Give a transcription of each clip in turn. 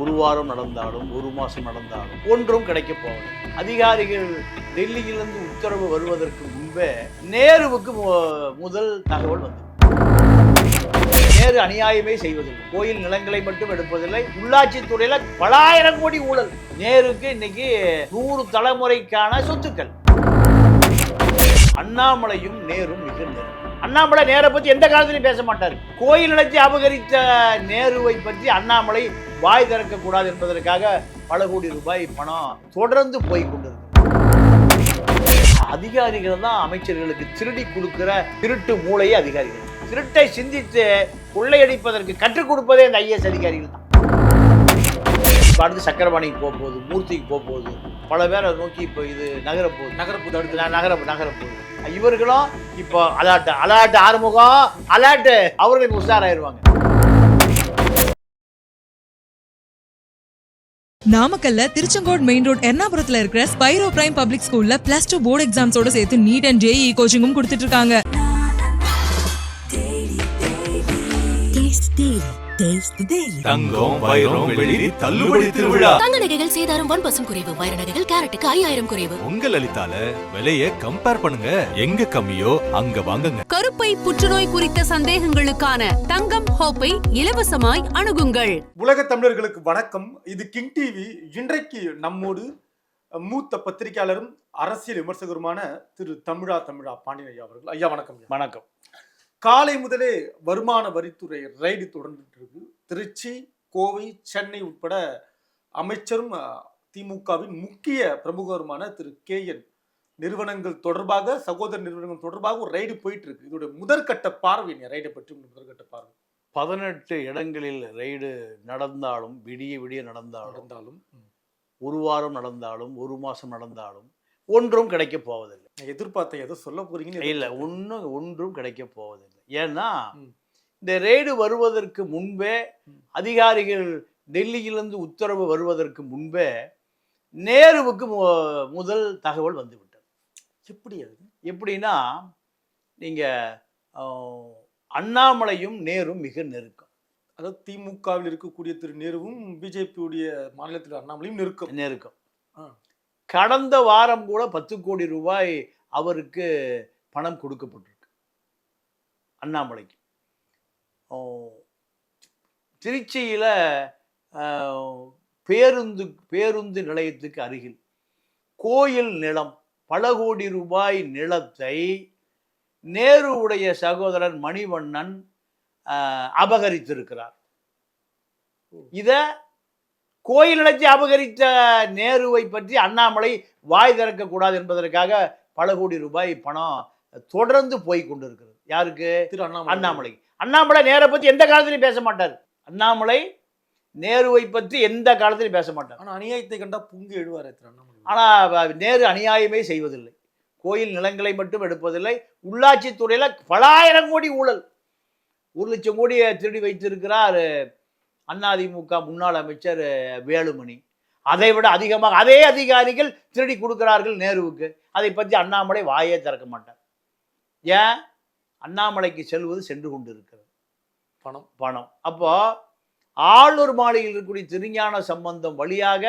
ஒரு வாரம் நடந்தாலும் ஒரு மாதம் நடந்தாலும் ஒன்றும் கிடைக்க போவது அதிகாரிகள் டெல்லியிலிருந்து உத்தரவு வருவதற்கு முன்பே நேருவுக்கு முதல் தகவல் வந்தது. நேரு அநியாயமே செய்வதில்லை. கோயில் நிலங்களை மட்டும் எடுப்பதில்லை. உள்ளாட்சி துறையில பலாயிரம் கோடி ஊழல். நேருக்கு இன்னைக்கு நூறு தலைமுறைக்கான சொத்துக்கள். அண்ணாமலையும் நேரும் மிக நேரும் அண்ணாமலை நேரை பற்றி எந்த காலத்திலையும் பேச மாட்டார். கோயில் அபகரித்த நேருவை பற்றி அண்ணாமலை வாய் திறக்கக்கூடாது என்பதற்காக பல கோடி ரூபாய் பணம் தொடர்ந்து போய் கொண்டிருக்கு அதிகாரிகள் தான் அமைச்சர்களுக்கு திருடி கொடுக்கிற திருட்டு மூளையே அதிகாரிகள். திருட்டை சிந்தித்து கொள்ளையடிப்பதற்கு கற்றுக் கொடுப்பதே இந்த ஐஏஎஸ் அதிகாரிகள் தான். இப்ப அடுத்து சக்கரபாணிக்கு போக போகுது மூர்த்திக்கு போக போகுது பல பேரை நோக்கி இப்போ இது நகர போகுது நகரப்பு அடுத்து நகர நகர போகுது இவர்களும் இப்போ அலாட்டு அலாட்டு ஆறுமுகம் அலாட்டு அவர்களுக்கு உஷாராயிருவாங்க. நாமக்கல்ல திருச்செங்கோடு மெயின் ரோட் எர்ணாபுரத்துல இருக்கிற ஸ்பைரோ பிரைம் பப்ளிக் ஸ்கூல்ல பிளஸ் டூ போர்டு எக்ஸாம்ஸோட சேர்த்து நீட் அண்ட் ஜேஇ கோச்சிங்கும் கொடுத்துட்டு இருக்காங்க. தங்கம் வைரம் வெளிரி தள்ளுபடி திருவிழா. தங்க நகைகள் சேதாரம் ஒன் பர்சன்ட் குறைவு. வைர நகைகள் கேரட்டுக்கு ஐயாயிரம் குறைவு. உங்க லலிதால விலைய கம்பேர் பண்ணுங்க. எங்க கம்மியோ அங்க வாங்குங்க. கருப்பை புற்றுநோய் குறித்த சந்தேகங்களுக்கான தங்கம் ஹோப்பை இலவசமாய் அணுகுங்கள். உலக தமிழர்களுக்கு வணக்கம். இது கிங் டிவி. இன்றைக்கு நம்மோடு மூத்த பத்திரிகையாளரும் அரசியல் விமர்சகருமான திரு தமிழா தமிழா பாண்டியன் ஐயா அவர்கள். ஐயா வணக்கம். வணக்கம். காலை முதலே வருமான வரித்துறை ரைடு தொடர்ந்துட்டு இருக்கு திருச்சி கோவை சென்னை உட்பட அமைச்சரும் திமுகவின் முக்கிய பிரமுகருமான திரு. கே. என். நிறுவனங்கள் தொடர்பாக சகோதர நிறுவனங்கள் தொடர்பாக ஒரு ரைடு போயிட்டு இருக்கு இதோட முதற்கட்ட பார்வை ரைடை பற்றி முதற்கட்ட பார்வை. பதினெட்டு இடங்களில் ரெய்டு நடந்தாலும் விடிய விடிய நடந்தாலும் நடந்தாலும். ஒரு வாரம் நடந்தாலும் ஒரு மாசம் நடந்தாலும் ஒன்றும் கிடைக்க போவதில்லை. எதிர்பார்த்த ஏதோ சொல்ல போறீங்கன்னு இல்லை. ஒன்றும் ஒன்றும் கிடைக்க போவதில்லை ஏன்னா. இந்த ரெய்டு வருவதற்கு முன்பே. அதிகாரிகள் டெல்லியிலிருந்து உத்தரவு வருவதற்கு முன்பே நேருவுக்கு முதல் தகவல் வந்துவிட்டது எப்படி அது எப்படின்னா நீங்கள் அண்ணாமலையும் நேரும் மிக நெருக்கம் அதாவது திமுகவில் இருக்கக்கூடிய திரு நேருவும் பிஜேபியுடைய மாநிலத்தில் அண்ணாமலையும் நெருக்கம் நெருக்கம். கடந்த வாரம் கூட பத்து கோடி ரூபாய் அவருக்கு பணம் கொடுக்கப்பட்டிருக்கு. அண்ணாமலைக்கு. திருச்சியில பேருந்து பேருந்து நிலையத்துக்கு அருகில் கோயில் நிலம் பல கோடி ரூபாய் நிலத்தை நேருவுடைய சகோதரன் மணிவண்ணன் அபகரித்திருக்கிறார். இத கோயில் நிலத்தை அபகரித்த நேருவை பற்றி அண்ணாமலை வாய் திறக்க கூடாது என்பதற்காக பல கோடி ரூபாய் பணம் தொடர்ந்து போய் கொண்டிருக்கிறது. யாருக்கு? திரு அண்ணாமலை. அண்ணாமலை. அண்ணாமலை நேரை பத்தி எந்த காலத்திலையும் பேச மாட்டார். அண்ணாமலை நேருவை பற்றி எந்த காலத்திலையும் பேச மாட்டார். ஆனா அநியாயத்தை கண்டா பொங்கி எழுவாரு திரு அண்ணாமலை. ஆனா வ- நேரு அநியாயமே செய்வதில்லை. கோயில் நிலங்களை மட்டும் எடுப்பதில்லை. உள்ளாட்சி துறையில பலாயிரம் கோடி ஊழல். ஒரு லட்சம் கோடியை திருடி வைத்திருக்கிறார் அதிமுக முன்னாள் அமைச்சர் வேலுமணி. அதை விட அதிகமாக அதே அதிகாரிகள் திருடி கொடுக்கிறார்கள் நேருவுக்கு. அதை பற்றி அண்ணாமலை வாயே திறக்க மாட்டார். ஏன்? அண்ணாமலைக்கு செல்வது சென்று கொண்டு இருக்கிறது பணம். பணம். அப்போ ஆளுநர் மாளிகையில் இருக்கக்கூடிய திருஞான சம்பந்தம் வழியாக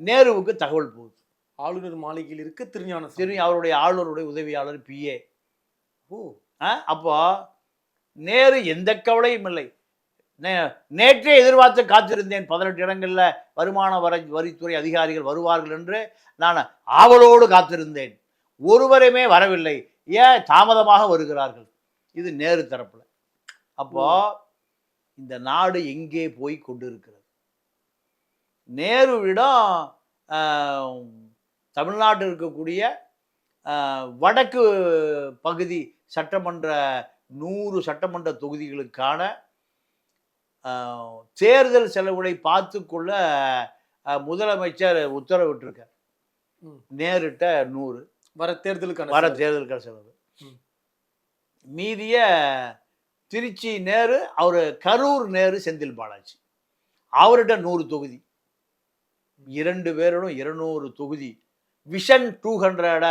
நேருவுக்கு தகவல் போகுது. ஆளுநர் மாளிகையில் இருக்க திருஞான. திரு அவருடைய ஆளுநருடைய உதவியாளர் பிஏ ஓ. அப்போ நேரு எந்த கவலையும் இல்லை. நேற்றே எதிர்பார்த்து காத்திருந்தேன். பதினெட்டு இடங்களில் வருமான வரி வரித்துறை அதிகாரிகள் வருவார்கள் என்று நான் ஆவலோடு காத்திருந்தேன். ஒருவருமே வரவில்லை. ஏன்? தாமதமாக வருகிறார்கள். இது நேரு தரப்பில். அப்போ இந்த நாடு எங்கே போய் கொண்டிருக்கிறது? நேருவிடம் தமிழ்நாட்டில் இருக்கக்கூடிய வடக்கு பகுதி சட்டமன்ற நூறு சட்டமன்ற தொகுதிகளுக்கான தேர்தல் செலவுகளை பார்த்துக்கொள்ள முதலமைச்சர் உத்தரவிட்டிருக்கார். நேரிட்ட நூறு. வர தேர்தலுக்கான வர. தேர்தலுக்கான செலவு. மீதிய திருச்சி நேரு அவர் கரூர் நேரு செந்தில் பாலாஜி. அவர்கிட்ட நூறு தொகுதி. இரண்டு பேரிடம் இருநூறு தொகுதி. விஷன் டூ ஹண்ட்ரட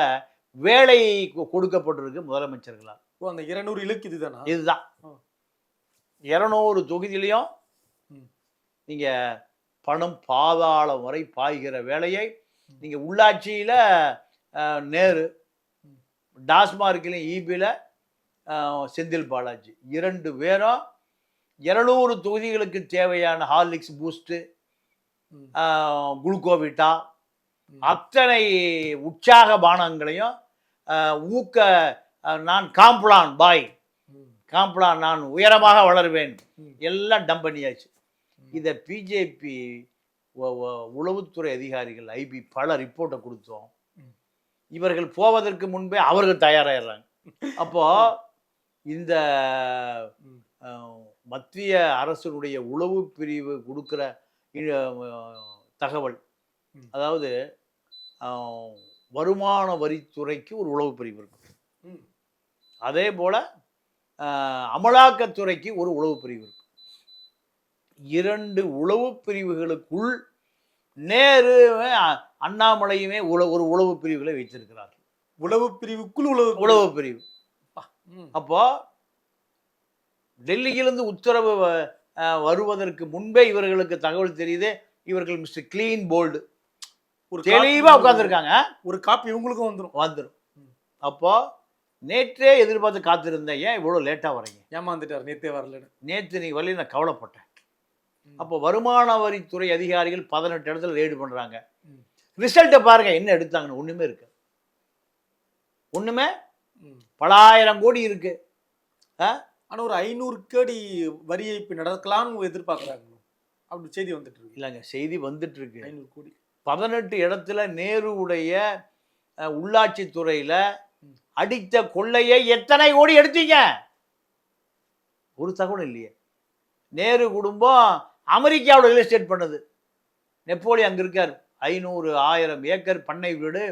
வேலை கொடுக்கப்பட்டிருக்கு முதலமைச்சர்களால். அந்த இருநூறு இலக்கு இதுதானா? இதுதான். இருநூறு தொகுதியிலையும் ம். நீங்க பணம் பாதாளம் வரை பாய்கிற வேலையை நீங்க உள்ளாட்சியில நேரு டாஸ்மார்க்கிலும் ஈபியில் செந்தில் பாலாஜி இரண்டு பேரும் இருநூறு தொகுதிகளுக்கு தேவையான ஹார்லிக்ஸ் பூஸ்ட்டு. குளுக்கோவிட்டா. அத்தனை உற்சாக பானங்களையும் ஊக்க நான் காம்ப்ளான் பாய் ம். காம்ப்ளான் நான் உயரமாக வளருவேன். எல்லாம் டம்ப் பண்ணியாச்சு. இதை பிஜேபி உளவுத்துறை அதிகாரிகள் ஐபி பல ரிப்போர்ட்டை கொடுத்தோம். இவர்கள் போவதற்கு முன்பே அவர்கள் தயாராகிடுறாங்க அப்போ இந்த மத்திய அரசினுடைய உளவு பிரிவு கொடுக்குற தகவல். அதாவது வருமான வரித்துறைக்கு ஒரு உளவு பிரிவு இருக்கு. அதே போல அமலாக்கத்துறைக்கு ஒரு உளவு பிரிவு இருக்கு. இரண்டு உளவு பிரிவுகளுக்குள் நேரு அண்ணாமலையுமே உள ஒரு உளவு பிரிவுகளை வைத்திருக்கிறார்கள். உளவு பிரிவுக்குள் உளவு உளவு பிரிவு. அப்போ டெல்லியிலிருந்து உத்தரவு வருவதற்கு முன்பே இவர்களுக்கு தகவல் தெரியுது. இவர்கள் மிஸ்டர் கிளீன் போல்டு. ஒரு தெளிவா காப்பி உட்காந்துருக்காங்க ஒரு காப்பி இவங்களுக்கும் வந்துரும். வந்துடும் ம். நேற்றே எதிர்பார்த்து காத்திருந்தேன். ஏன் இவ்வளோ லேட்டாக வரீங்க ஏமாந்துட்டார். நேத்தே வரலன்னு. நேற்று நீ வரல நான் கவலைப்பட்டேன். அப்போ வருமான வரித்துறை அதிகாரிகள் பதினெட்டு இடத்துல ரெய்டு பண்ணுறாங்க. ரிசல்ட்டை பாருங்க என்ன எடுத்தாங்கன்னு. ஒன்றுமே இருக்கு. ஒன்றுமே. பலாயிரம் கோடி இருக்கு. ஆனா ஒரு ஐநூறு கோடி வரி ஏய்ப்பு நடக்கலாம்னு எதிர்பார்க்கறாங்க அப்படி செய்தி வந்துட்டு இருக்கு. இல்லைங்க செய்தி வந்துட்டு இருக்கு. ஐநூறு கோடி. பதினெட்டு இடத்துல நேருவுடைய அஹ், உள்ளாட்சித்துறையில. அடித்த கொள்ளையை எத்தனை கோடி எடுத்தீங்க? ஒரு தகவல் இல்லையே. நேரு குடும்பம் அமெரிக்காவோட ரியல் எஸ்டேட் பண்ணுது. நெப்போலி அங்கே இருக்கார். ஐநூறு ஆயிரம் ஏக்கர் பண்ணை வீடு.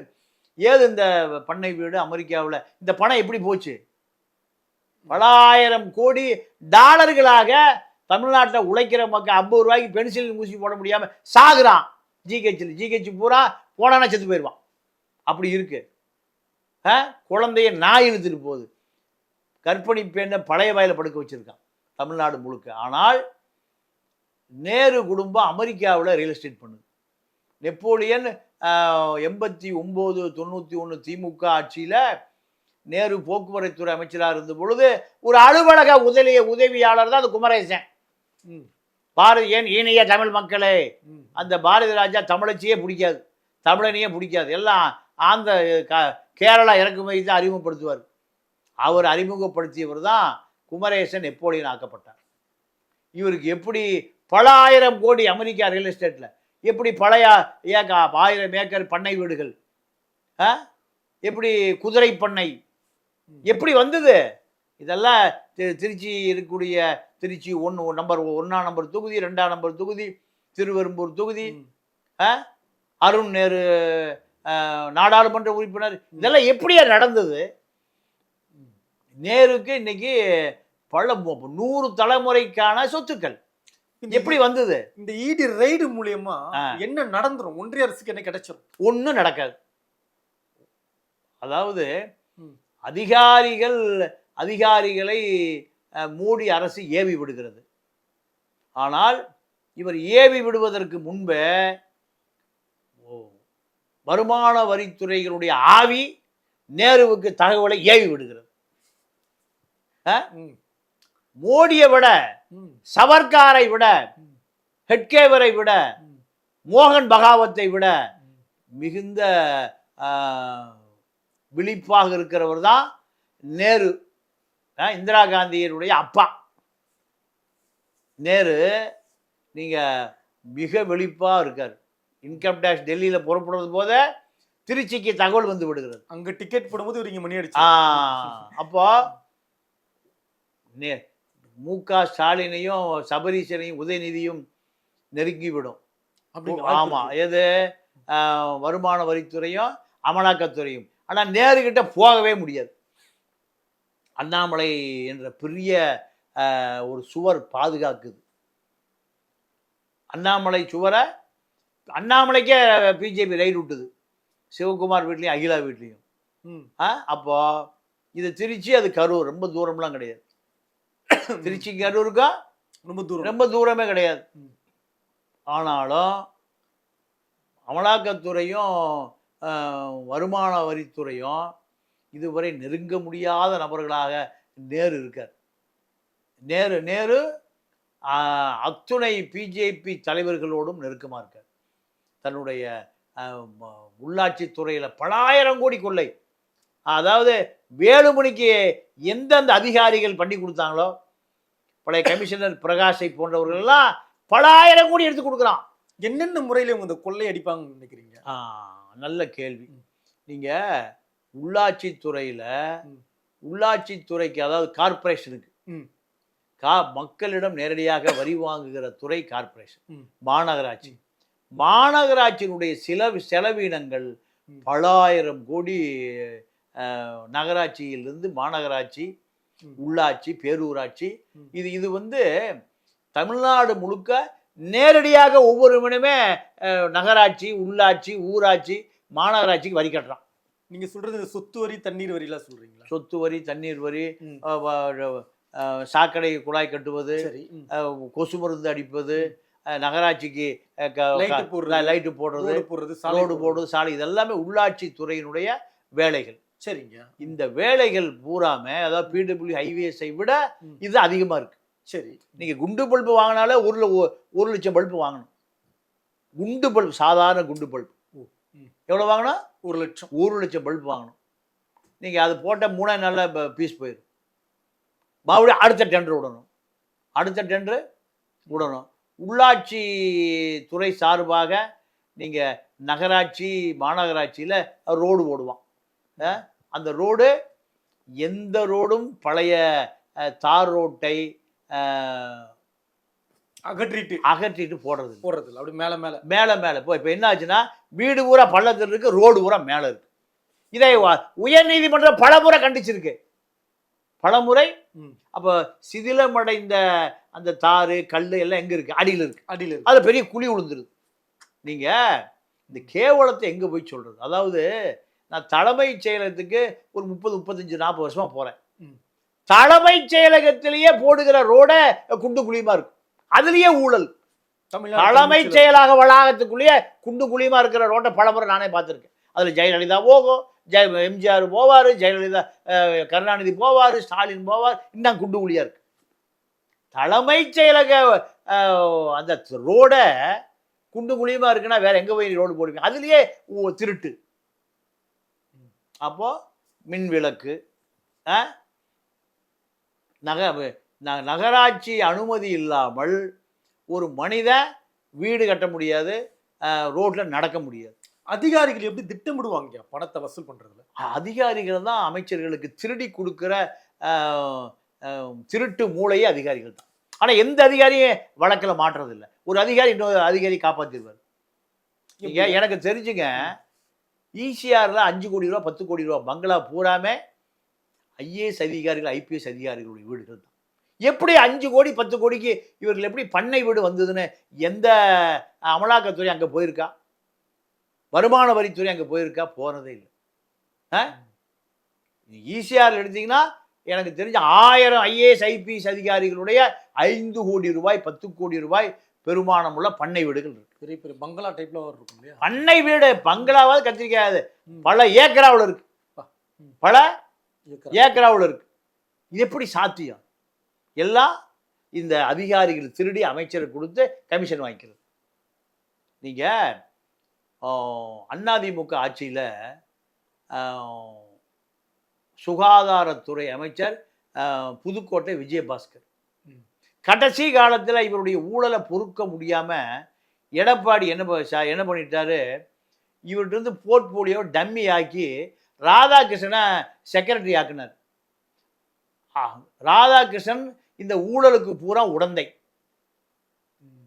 ஏது இந்த பண்ணை வீடு அமெரிக்காவில்? இந்த பணம் எப்படி போச்சு? பல ஆயிரம் கோடி டாலர்களாக தமிழ்நாட்டில் உழைக்கிற மக்கள் ஐம்பது ரூபாய்க்கு பென்சில் ஊசி போட முடியாமல் சாகுறான். ஜிஹெச்சில் ஜிஹெச் பூரா போனானா செத்து போயிடுவான் அப்படி இருக்குது குழந்தைய நாய் இழுத்துட்டு போகுது. கர்ப்பிணி பெண்ணை பழைய வயல படுக்க வச்சிருக்கான். தமிழ்நாடு முழுக்க. ஆனால் நேரு குடும்பம் அமெரிக்காவில் ரியல் எஸ்டேட் பண்ணுது. நெப்போலியன் எண்பத்தி ஒம்பது தொண்ணூற்றி ஒன்று திமுக ஆட்சியில் நேரு போக்குவரத்துறை அமைச்சராக இருந்த பொழுது ஒரு அலுவலக உதவிய உதவியாளர் தான் அந்த குமரேசன். பாரதி ஏன் இனிய தமிழ் மக்களே. அந்த பாரதி ராஜா தமிழச்சியே பிடிக்காது. தமிழனையே பிடிக்காது. எல்லாம் ஆந்த க- கேரளா இறக்குமதி தான் அறிமுகப்படுத்துவார் அவர் அறிமுகப்படுத்தியவர் தான் குமரேசன் நெப்போலியன் ஆக்கப்பட்டார் இவருக்கு எப்படி பல ஆயிரம் கோடி அமெரிக்கா ரியல் எஸ்டேட்டில் எப்படி பழைய ஏக்கா ஆயிரம் ஏக்கர் பண்ணை வீடுகள்? எப்படி குதிரை பண்ணை எப்படி வந்தது இதெல்லாம் திருச்சி இருக்கக்கூடிய திருச்சி ஒன்று நம்பர் ஒன்றாம் நம்பர் தொகுதி ரெண்டாம் நம்பர் தொகுதி திருவெரும்பூர் தொகுதி. அருண் நேரு நாடாளுமன்ற உறுப்பினர். இதெல்லாம் எப்படியா நடந்தது? நேருக்கு இன்னைக்கு பல நூறு தலைமுறைக்கான சொத்துக்கள். எப்படி வந்தது? இந்த இடி ரைடு மூலியமா. என்ன நடந்துரும்? ஒன்றிய அரசுக்கு என்ன கிடைச்சிரும்? ஒன்றும் நடக்காது. அதாவது. அதிகாரிகள் அதிகாரிகளை மோடி அரசு ஏவி விடுகிறது. ஆனால் இவர் ஏவி விடுவதற்கு முன்பே ஓ, வருமான வரித்துறைகளுடைய ஆவி நேருவுக்கு தகவலை ஏவி விடுகிறது. மோடியை விட. சவர்காரை விட. ஹெட்கேவரை விட. மோகன் பகாவத்தை விட. மிகுந்த விழிப்பாக இருக்கிறவர் தான் நேரு இந்திரா காந்தியினுடைய அப்பா நேரு நீங்க மிக விழிப்பா இருக்கார் இன்கம் டேக்ஸ் டெல்லியில புறப்படுறது போத திருச்சிக்கு தகவல் வந்து விடுகிறது. அங்க டிக்கெட் போடும்போது இவங்க மணி அடிச்சு. அப்போ நே- மு க ஸ்டாலினையும் சபரீசனையும் உதயநிதியும் நெருங்கிவிடும். அப்படிங்கிற ஆமா வாய்ப்பு இருக்கு. எது? வருமான வரித்துறையும் அமலாக்கத்துறையும். ஆனா நேருகிட்ட போகவே முடியாது. அண்ணாமலை என்ற பெரிய ஒரு சுவர் பாதுகாக்குது. அண்ணாமலை சுவரை அண்ணாமலைக்கே பிஜேபி ரைடு விட்டுது. சிவகுமார் வீட்லேயும் அகிலா வீட்லேயும். ஆ அப்போ இது திருச்சி அது கரூர். ரொம்ப தூரம்லாம் கிடையாது. திருச்சி கரூருக்கும் ரொம்ப தூரம். ரொம்ப தூரமே கிடையாது. ஆனாலும் அமலாக்கத்துறையும் வருமான வரித்துறையும் இதுவரை நெருங்க முடியாத நபர்களாக நேரு இருக்கார். நேரு நேரு அத்துணை பிஜேபி தலைவர்களோடும் நெருக்கமாக இருக்கார். தன்னுடைய ஆஹ், ம- உள்ளாட்சித்துறையில் பலாயிரம் கோடி கொள்ளை அதாவது வேலுமணிக்கு எந்தெந்த அதிகாரிகள் பண்ணி கொடுத்தாங்களோ பழைய கமிஷனர் பிரகாஷை போன்றவர்கள் எல்லாம் பலாயிரம் கோடி எடுத்து கொடுக்குறான் என்னென்ன முறையில இவங்க இந்த கொள்ளை அடிப்பாங்கன்னு நினைக்கிறீங்க நல்ல கேள்வி நீங்க உள்ளாட்சித்துறையில. உள்ளாட்சித்துறைக்கு அதாவது கார்ப்பரேஷனுக்கு ம். கா மக்களிடம் நேரடியாக வரி வாங்குகிற துறை கார்ப்பரேஷன் ம். மாநகராட்சி மாநகராட்சியினுடைய சில செலவினங்கள். பலாயிரம் கோடி நகராட்சியிலிருந்து மாநகராட்சி. உள்ளாட்சி பேரூராட்சி. இது இது வந்து தமிழ்நாடு முழுக்க நேரடியாக ஒவ்வொருவனுமே அஹ், நகராட்சி உள்ளாட்சி ஊராட்சி மாநகராட்சிக்கு வரி கட்டுறான் நீங்க சொல்றது இந்த சொத்து வரி தண்ணீர் வரி எல்லாம் சொல்றீங்களா சொத்து வரி தண்ணீர் வரி சாக்கடை குழாய் கட்டுவது கொசு மருந்து அடிப்பது நகராட்சிக்கு லைட்டு போடுறது. போடுறது ரோடு போடுறது சாலை இதெல்லாமே உள்ளாட்சி துறையினுடைய வேலைகள். சரிங்க. இந்த வேலைகள் பூராமே அதாவது பிடபிள்யூ ஹைவேஸை விட. இது அதிகமா இருக்கு. சரி. நீங்க குண்டு பல்பு வாங்கினாலே ஒரு ஒரு லட்சம் பல்பு வாங்கணும். குண்டு பல்பு சாதாரண குண்டு பல்பு. எவ்வளவு வாங்கணும் ஒரு லட்சம். ஒரு லட்சம் பல்பு வாங்கணும். நீங்க அது போட்ட மூணே நாள்ல பீஸ் போயிடும் மறுபடியும் அடுத்த டெண்டர் விடணும். அடுத்த டெண்டர் விடணும். உள்ளாட்சி துறை சார்பாக நீங்க நகராட்சி மாநகராட்சியில ரோடு போடுவான். அந்த ரோடு எந்த ரோடும் பழைய தார் ரோட்டை அகற்றிட்டு. அகற்றிட்டு போடுறது. போடுறது அப்படி மேல மேல. மேலே மேலே. இப்போ இப்போ என்ன ஆச்சுன்னா வீடு பூரா பள்ளத்தில் இருக்கு ரோடு பூரா மேலே இருக்கு. இதை வ- உயர்நீதிமன்றம் பலமுறை கண்டிச்சிருக்கு. பலமுறை. அப்போ சிதிலமடைந்த அந்த தாறு கல் எல்லாம் எங்கே இருக்கு? அடியில் இருக்கு. அடியில இருக்கு. அதில் பெரிய குழி விழுந்துருது நீங்கள் இந்த கேவலத்தை எங்கே போய் சொல்கிறது அதாவது நான் தலைமைச் செயலகத்துக்கு ஒரு முப்பது முப்பத்தஞ்சு நாற்பது வருஷமா போகிறேன் ம். தலைமைச் செயலகத்திலேயே போடுகிற ரோட குண்டு குழியுமா இருக்கும்? அதுலேயே ஊழல். தமிழ் செயலாக வளாகத்துக்குள்ளேயே குண்டு குழியுமா இருக்கிற ரோட்டை பலமுறை நானே பார்த்துருக்கேன். அதில் ஜெயலலிதா போகும் ஜெய எம்ஜிஆர் போவார் ஜெயலலிதா கருணாநிதி போவார் ஸ்டாலின் போவார் இன்னும் குண்டு குழியாக இருக்கு. தலைமைச் செயலக அந்த ரோடை குண்டு குழியுமா இருக்குன்னா வேற எங்கே போய் ரோடு போடுவீங்க? அதுலேயே திருட்டு. அப்போது மின் விளக்கு நக ந- நகராட்சி அனுமதி இல்லாமல் ஒரு மனிதன் வீடு கட்ட முடியாது ரோட்டில் நடக்க முடியாது. அதிகாரிகள் எப்படி திட்டமிடுவாங்க? பணத்தை வசூல் பண்றதுல. அதிகாரிகள் தான் அமைச்சர்களுக்கு திருடி கொடுக்குற திருட்டு மூளையே அதிகாரிகள் தான். ஆனால் எந்த அதிகாரியும் வழக்கில் மாட்டுறதில்ல. ஒரு அதிகாரி இன்னொரு அதிகாரி காப்பாற்றிடுவார் நீங்க எனக்கு தெரிஞ்சுங்க ஈசிஆரில் அஞ்சு கோடி ரூபா பத்து கோடி ரூபா பங்களா பூராமே ஐஏஎஸ் அதிகாரிகள் ஐபிஎஸ் அதிகாரிகளுடைய வீடுகள் தான். எப்படி அஞ்சு கோடி பத்து கோடிக்கு இவர்கள் எப்படி பண்ணை வீடு வந்ததுன்னு எந்த அமலாக்கத்துறை அங்கே போயிருக்கா? வருமான வரித்துறை அங்கே போயிருக்கா? போனதே இல்லை. ஈசிஆர் எடுத்தீங்கன்னா எனக்கு தெரிஞ்ச ஆயிரம் ஐஏஎஸ் ஐபிஎஸ் அதிகாரிகளுடைய ஐந்து கோடி ரூபாய் பத்து கோடி ரூபாய் பெருமானம் உள்ள பண்ணை வீடுகள் இருக்கு. பெரிய பெரிய பங்களா டைப்ல இருக்கும் இல்லையா பண்ணை வீடு பங்களாவது கத்திரிக்காது. பல ஏக்கராவில் இருக்கு. பல ஏக்கரா. ஏக்கராவில் இருக்கு. இது எப்படி சாத்தியம்? எல்லாம் இந்த அதிகாரிகள் திருடி அமைச்சருக்கு கொடுத்து கமிஷன் வாங்கிக்கிறது. நீங்க ஆஹ், அதிமுக ஆட்சியில சுகாதாரத்துறை அமைச்சர் புதுக்கோட்டை விஜயபாஸ்கர். கடைசி காலத்துல இவருடைய ஊழலை பொறுக்க முடியாம எடப்பாடி என்ன என்ன பண்ணிட்டாரு இவர்கிட்ட போர்ட்போலியோ டம்மி ஆக்கி ராதாகிருஷ்ணனை செக்ரட்டரி ஆக்குனார் ராதாகிருஷ்ணன் இந்த ஊழலுக்கு பூரா உடந்தை.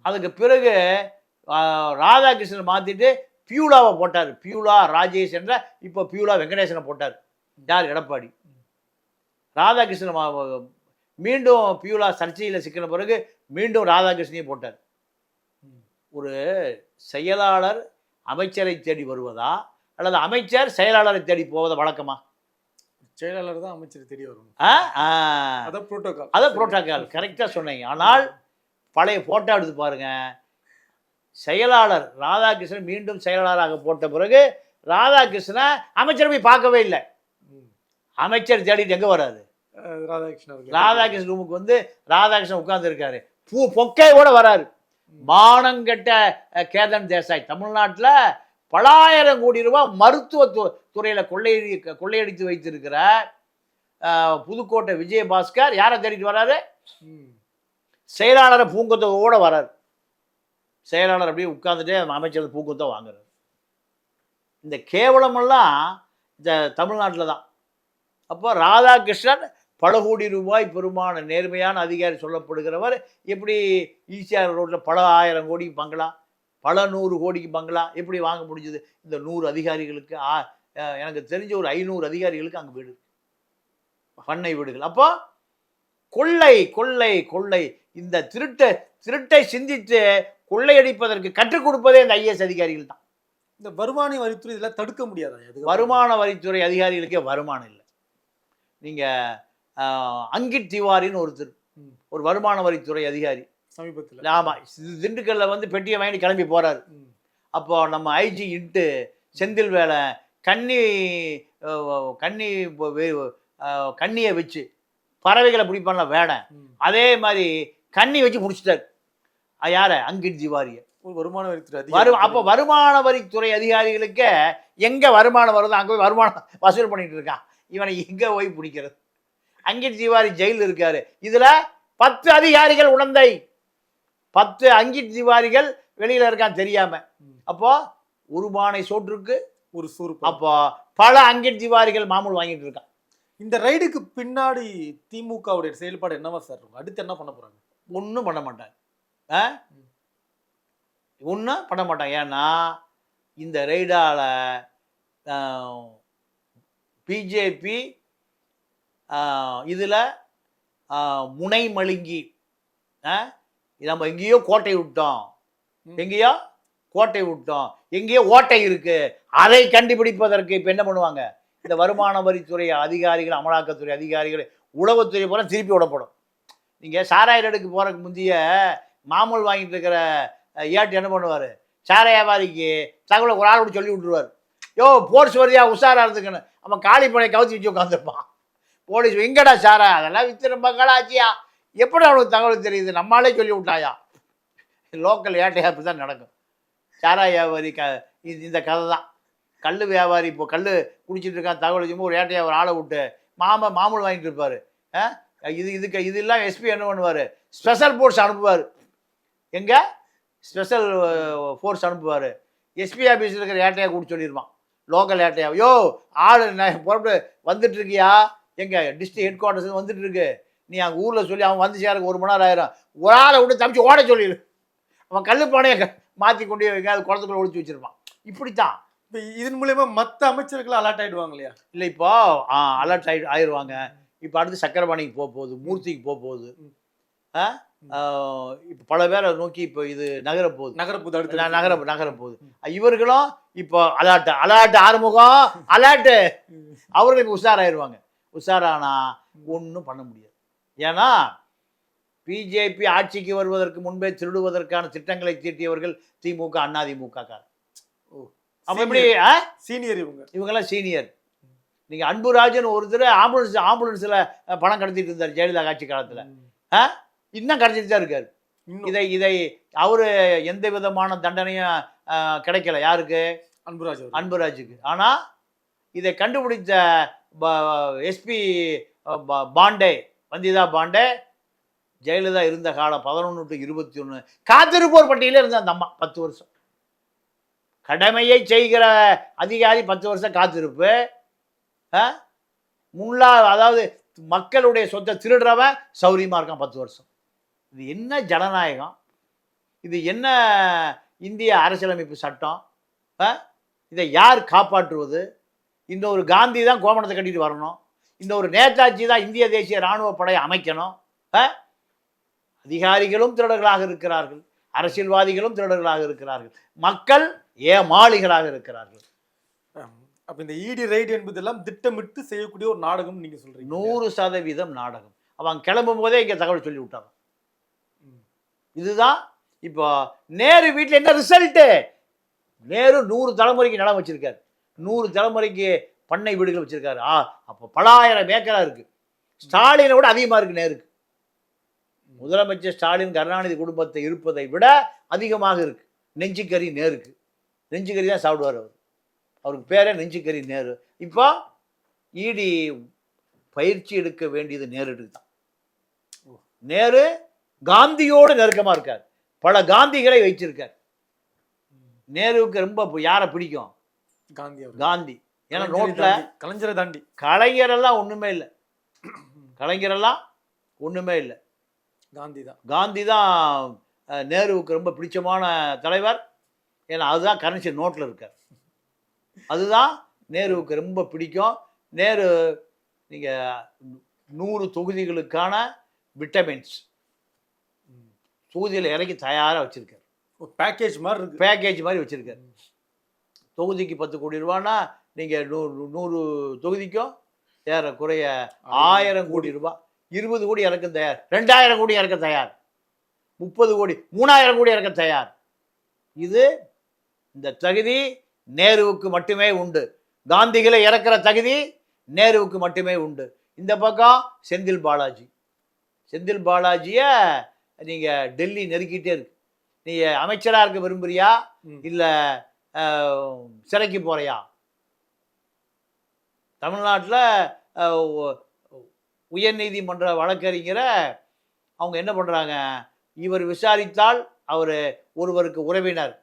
அதுக்கு பிறகு ராதாகிருஷ்ணனை மாத்திட்டு பியூலாவை போட்டார். பியூலா ராஜேஷ் என்ற இப்போ பியூலா வெங்கடேசனை போட்டார். யார் எடப்பாடி. ராதாகிருஷ்ணன் மீண்டும் பியூலா சர்ச்சையில் சிக்கின பிறகு மீண்டும் ராதாகிருஷ்ணனையும் போட்டார். ஒரு செயலாளர் அமைச்சரை தேடி வருவதா? அல்லது அமைச்சர் செயலாளரை தேடி போவதா வழக்கமா? செயலாளர் தான் அமைச்சர் தெரிய வரும். அதான் புரோட்டோகால் அதான் புரோட்டோகால் கரெக்டாக சொன்னீங்க. ஆனால் பழைய போட்டோ எடுத்து பாருங்க. செயலாளர் ராதாகிருஷ்ணன் மீண்டும் செயலாளராக போட்ட பிறகு ராதாகிருஷ்ணன் அமைச்சர் போய் பார்க்கவே இல்லை. அமைச்சர் தேடிட்டு எங்க வராது ராதாகிருஷ்ணன். ராதாகிருஷ்ணன் ரூமுக்கு வந்து ராதாகிருஷ்ணன் உட்கார்ந்து இருக்காரு பூ பொக்கையோட வராரு மானங்கெட்ட கேதன் தேசாய். தமிழ்நாட்டுல பலாயிரம் கோடி ரூபாய் மருத்துவ துறையில கொள்ளையடி கொள்ளையடித்து வைத்திருக்கிற புதுக்கோட்டை விஜயபாஸ்கர் யாரை தேடிட்டு வராரு. செயலாளரை பூங்கொத்தோட வராரு செயலாளர் அப்படியே உட்காந்துட்டே அமைச்சர் பூக்கத்தை வாங்குறாரு. இந்த கேவலமெல்லாம் இந்த தமிழ்நாட்டில் தான். அப்போ ராதாகிருஷ்ணன் பல கோடி ரூபாய் பெருமான நேர்மையான அதிகாரி சொல்லப்படுகிறவர் எப்படி ஈசிஆர் ரோட்டில் பல ஆயிரம் கோடிக்கு பங்களா பல நூறு கோடிக்கு பங்களா எப்படி வாங்க முடிஞ்சது? இந்த நூறு அதிகாரிகளுக்கு ஆ- எனக்கு தெரிஞ்ச ஒரு ஐநூறு அதிகாரிகளுக்கு அங்கே வீடு இருக்கு. பண்ணை வீடுகள். அப்போ கொள்ளை கொள்ளை கொள்ளை. இந்த திருட்டை திருட்டை சிந்தித்து கொள்ளையடிப்பதற்கு கற்றுக் கொடுப்பதே இந்த ஐஏஎஸ் அதிகாரிகள் தான் இந்த வருமான வரித்துறை இதெல்லாம் தடுக்க முடியாதா? வருமான வரித்துறை அதிகாரிகளுக்கே வருமானம் இல்லை நீங்க ஆஹ், அங்கிட் திவாரின்னு ஒருத்தர். ஒரு வருமான வரித்துறை அதிகாரி சமீபத்துல ஆமா இது திண்டுக்கல்ல வந்து பெட்டியை வாங்கி கிளம்பி போறாரு ம். அப்போ நம்ம ஐஜி இன்ட்டு செந்தில் வேலை வே- அஹ், கன்னியை வச்சு பறவைகளை பிடிப்பான்ல வேடை ம். அதே மாதிரி கன்னி வச்சு முடிச்சிட்டாரு அஹ் யார? அங்கிட் திவாரிய ஒரு வருமான வரித்துறை வரு. அப்போ வருமான வரித்துறை அதிகாரிகளுக்கு எங்க வருமானம் வருதோ அங்க போய் வருமானம் வசூல் பண்ணிட்டு இருக்கான். இவனை எங்க போய் பிடிக்கிறது. அங்கிட் திவாரி ஜெயில இருக்காரு. இதுல பத்து அதிகாரிகள் உடந்தை. பத்து அங்கிட் திவாரிகள் வெளியில இருக்கான் தெரியாம. அப்போ ஒரு பானை சோற்றுக்கு ஒரு சூறு அப்போ பல அங்கிட் திவாரிகள் மாமூல் வாங்கிட்டு இருக்கான். இந்த ரைடுக்கு பின்னாடி திமுகவுடைய செயல்பாடு என்னவா சார்? அடுத்து என்ன பண்ண போறாங்க? ஒன்றும் பண்ண மாட்டாங்க ஒன்றும் பண்ண மாட்டாங்க. ஏன்னா இந்த ரெய்டால பிஜேபி இதில் முனை மழுங்கி நம்ம எங்கேயோ கோட்டை விட்டோம். எங்கேயோ கோட்டை விட்டோம். எங்கேயோ ஓட்டை இருக்கு. அதை கண்டுபிடிப்பதற்கு இப்போ என்ன பண்ணுவாங்க? இந்த வருமான வரித்துறை அதிகாரிகள் அமலாக்கத்துறை அதிகாரிகள் உளவுத்துறை பூரா திருப்பி விடப்படும். நீங்கள் சாராய ரேடுக்கு போகிறதுக்கு முந்தைய மாமூல் வாங்கிட்டு இருக்கிற ஏட்டு என்ன பண்ணுவார்? சார வியாபாரிக்கு தகவலை ஒரு ஆள் கூட சொல்லி விட்டுருவார். யோ போலீஸ் வரியா உஷாராக இருந்துக்கணும் அவன் காலி பணையை கவுத்தி வச்சு உட்காந்துருப்பான் போலீஸ் எங்கடா சாரா? அதெல்லாம் வித்து ரொம்ப காலாச்சியா எப்படி அவனுக்கு தகவல் தெரியுது? நம்மளாலே சொல்லி விட்டாயா? லோக்கல் ஏட்டையா அப்படி தான் நடக்கும். சாரா வியாபாரி க இது- இந்த கதை தான். கல் வியாபாரி இப்போ கல் குடிச்சிட்டு இருக்கான் தகவல் வச்சும்போது ஒரு ஏட்டையா ஒரு ஆளை விட்டு மாமா மாமூல் வாங்கிட்டு இருப்பார். இது இதுக்கு இது இதெல்லாம் எஸ்பி என்ன பண்ணுவார்? ஸ்பெஷல் ஃபோர்ஸ் அனுப்புவார். எங்க? ஸ்பெஷல் ஃபோர்ஸ் அனுப்புவார். எஸ்பி ஆஃபீஸில் இருக்கிற ஏட்டையா கூட சொல்லிடுவான் லோக்கல் ஏட்டையா. யோ ஆள் நான் புறப்பட்டு வந்துட்டு இருக்கியா? எங்க டிஸ்ட்ரிக்ட் ஹெட் குவார்ட்டர்ஸ் வந்துட்டு இருக்கு. நீ அங்கே ஊரில் சொல்லி அவன் வந்து சேரக்கு ஒரு மணி நேரம் ஆயிரும். ஒரு ஆளை விட்டு தப்பிச்சு ஓட சொல்லிடு அவன் கல்லு பானையை க- மாத்தி கொண்டு எங்கேயாவது குளத்துக்குள்ள ஒழிச்சு வச்சிருப்பான். இப்படித்தான். இப்ப இதன் மூலியமா மத்த அமைச்சர்கள் அலர்ட் ஆயிடுவாங்க இல்லையா? இல்லை இப்போ அலர்ட் ஆகி ஆயிடுவாங்க இப்போ அடுத்து சக்கரபாணிக்கு போக போகுது மூர்த்திக்கு போக போகுது. ஆ? இப்போ பல பேரை நோக்கி இப்போ இது நகர போகுது நகரப்புது அடுத்து ந- நகர நகர போகுது இவர்களும் இப்போ அலர்ட் அலர்ட் ஆறுமுகம் அலர்ட். அவர்களுக்கு உஷாராயிருவாங்க. உஷாரானா ஒன்றும் பண்ண முடியாது. ஏன்னா பிஜேபி ஆட்சிக்கு வருவதற்கு முன்பே திருடுவதற்கான திட்டங்களை தீட்டியவர்கள் திமுக அதிமுக காரர் அப்ப எப்படி ஆ? சீனியர் இவங்க. இவங்கெல்லாம் சீனியர். நீங்க அன்புராஜன் ஒருத்தர் ஆம்புலன்ஸ் ஆம்புலன்ஸ்ல பணம் கடத்திட்டு இருந்தார் ஜெயலலிதா ஆட்சி காலத்துல. இன்னும் கடத்திட்டு தான் இருக்காரு. இதை இதை அவரு எந்த விதமான தண்டனையும் கிடைக்கல. யாருக்கு? அன்புராஜ். அன்புராஜுக்கு. ஆனா இதை கண்டுபிடித்த எஸ்பி பாண்டே வந்திதா பாண்டே ஜெயலலிதா இருந்த காலம் பதினொன்று டு இருபத்தி ஒன்று காத்திருப்போர் பட்டியலே இருந்த அந்த அம்மா பத்து வருஷம். கடமையை செய்கிற அதிகாரி பத்து வருஷம் காத்திருப்பு? முல்லா அதாவது மக்களுடைய சொத்தை திருடுறவன் சௌரியமா இருக்கான் பத்து வருஷம். இது என்ன ஜனநாயகம்? இது என்ன இந்திய அரசியலமைப்பு சட்டம்? இதை யார் காப்பாற்றுவது? இந்த ஒரு காந்தி தான் கோமணத்தை கட்டிட்டு வரணும். இந்த ஒரு நேதாஜி தான் இந்திய தேசிய இராணுவ படையை அமைக்கணும்? அதிகாரிகளும் திருடர்களாக இருக்கிறார்கள். அரசியல்வாதிகளும் திருடர்களாக இருக்கிறார்கள். மக்கள் ஏமாளிகளாக இருக்கிறார்கள். அப்ப இந்த இடி ரைடு என்பதெல்லாம் திட்டமிட்டு செய்யக்கூடிய ஒரு நாடகம் நீங்க சொல்றீங்க நூறு சதவீதம் நாடகம். அவன் கிளம்பும் போதே இங்கே தகவல் சொல்லி விட்டான் ம். இதுதான் இப்போ நேரு வீட்டில் என்ன ரிசல்ட்டு நேரு நூறு தலைமுறைக்கு நிலம் வச்சிருக்காரு. நூறு தலைமுறைக்கு பண்ணை வீடுகள் வச்சுருக்காரு. ஆ அப்போ பலாயிரம் ஏக்கராக இருக்குது ஸ்டாலினை விட அதிகமாக இருக்குது நேருக்கு. முதலமைச்சர் ஸ்டாலின் கருணாநிதி குடும்பத்தை இருப்பதை விட அதிகமாக இருக்குது நெஞ்சுக்கறி நேருக்கு. நெஞ்சுக்கறி தான் சாப்பிடுவார் அவர். அவருக்கு பேரே நெஞ்சுக்கறி நேரு. இப்போ ஈடி பயிற்சி எடுக்க வேண்டியது நேருக்கு தான் நேரு காந்தியோடு நெருக்கமாக இருக்கார். பல காந்திகளை வைச்சிருக்கார் நேருவுக்கு ரொம்ப யாரை பிடிக்கும்? காந்தி காந்தி. ஏன்னா நோட்டில் கலைஞரை தாண்டி. கலைஞரெல்லாம் ஒன்றுமே இல்லை. கலைஞரெல்லாம் ஒன்றுமே இல்லை. காந்தி தான் காந்தி தான் நேருவுக்கு ரொம்ப பிடிச்சமான தலைவர். ஏன்னா அதுதான் கரன்சி நோட்டில் இருக்கார். அதுதான் நேருவுக்கு ரொம்ப பிடிக்கும். நேரு நீங்கள் நூறு தொகுதிகளுக்கான விட்டமின்ஸ். தொகுதியில் இறக்கி தயாராக வச்சுருக்கார். ஒரு பேக்கேஜ் மாதிரி இருக்கு. பேக்கேஜ் மாதிரி வச்சுருக்காரு. தொகுதிக்கு பத்து கோடி ரூபான்னா நீங்கள் நூறு நூறு தொகுதிக்கும் ஏறக்குறைய ஆயிரம் கோடி ரூபாய். இருபது கோடி இறக்க தயார். ரெண்டாயிரம் கோடி இறக்க தயார். முப்பது கோடி மூணாயிரம் கோடி இறக்க தயார். இது இந்த தகுதி நேருவுக்கு மட்டுமே உண்டு. காந்திகளை இறக்குற தகுதி நேருவுக்கு மட்டுமே உண்டு. இந்த பக்கம் செந்தில் பாலாஜி. செந்தில் பாலாஜியை நீங்கள் டெல்லி நெருக்கிட்டே இருக்கு. நீ அமைச்சராக இருக்க விரும்புறியா. இல்லை சிறைக்கு போறியா? தமிழ்நாட்டில் உயர்நீதிமன்ற வழக்கறிஞரை அவங்க என்ன பண்ணுறாங்க இவர் விசாரித்தால் அவர் ஒருவருக்கு உறவினர்.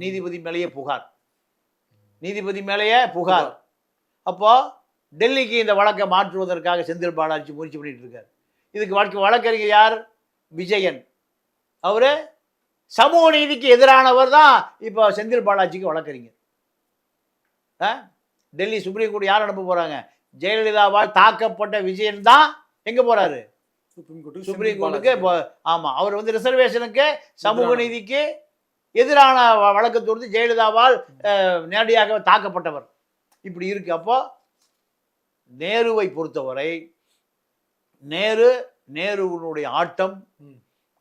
நீதிபதி மேலேயே புகார். நீதிபதி மேலேயே புகார். அப்போ டெல்லிக்கு இந்த வழக்கை மாற்றுவதற்காக செந்தில் பாலாஜி முயற்சி பண்ணிட்டு இருக்கார். இதுக்கு வழக்கு வழக்கறிஞர் யார்? விஜயன். அவரு சமூக நீதிக்கு எதிரானவர் தான் இப்போ செந்தில் பாலாஜிக்கு வழக்கறிஞர். ஆ? டெல்லி சுப்ரீம் கோர்ட் யார் அனுப்ப போறாங்க? ஜெயலலிதாவால் தாக்கப்பட்ட விஜயன் தான் எங்க போறாரு? சுப்ரீம் கோர்ட்டுக்கு சுப்ரீம் கோர்ட்டுக்கு பாலாஜி. இப்போ- ஆமா அவர் வந்து ரிசர்வேஷனுக்கு சமூக நீதிக்கு எதிரான வழக்கு தொடுத்து ஜெயலலிதாவால் நேரடியாக தாக்கப்பட்டவர். இப்படி இருக்கு. அப்போ நேருவை பொறுத்தவரை நேரு நேருவினுடைய ஆட்டம்.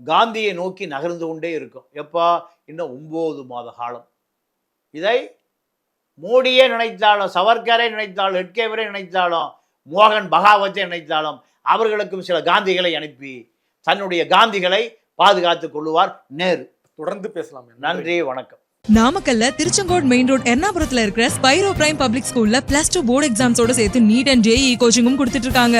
காந்தியை நோக்கி நகர்ந்து கொண்டே இருக்கும். எப்போ இன்னும் ஒன்பது மாத காலம். இதை மோடியே நினைத்தாலும் சவர்கரை நினைத்தாலும் ஹெட்கேவரை நினைத்தாலும் மோகன் பகாவத்தை நினைத்தாலும் அவர்களுக்கும் சில காந்திகளை அனுப்பி தன்னுடைய காந்திகளை பாதுகாத்துக் கொள்ளுவார் நேரு. தொடர்ந்து பேசலாம். நன்றி வணக்கம். நாமக்கல்ல திருச்செங்கோடு மெயின் ரோட் எர்ணாபுரத்துல இருக்கிற ஸ்பைரோ பிரைம் பப்ளிக் ஸ்கூல்ல பிளஸ் டூ போர்டு எக்ஸாம்ஸோட சேர்த்து நீட் அண்ட் ஜேஇ கோச்சிங்கும் கொடுத்துட்டு இருக்காங்க.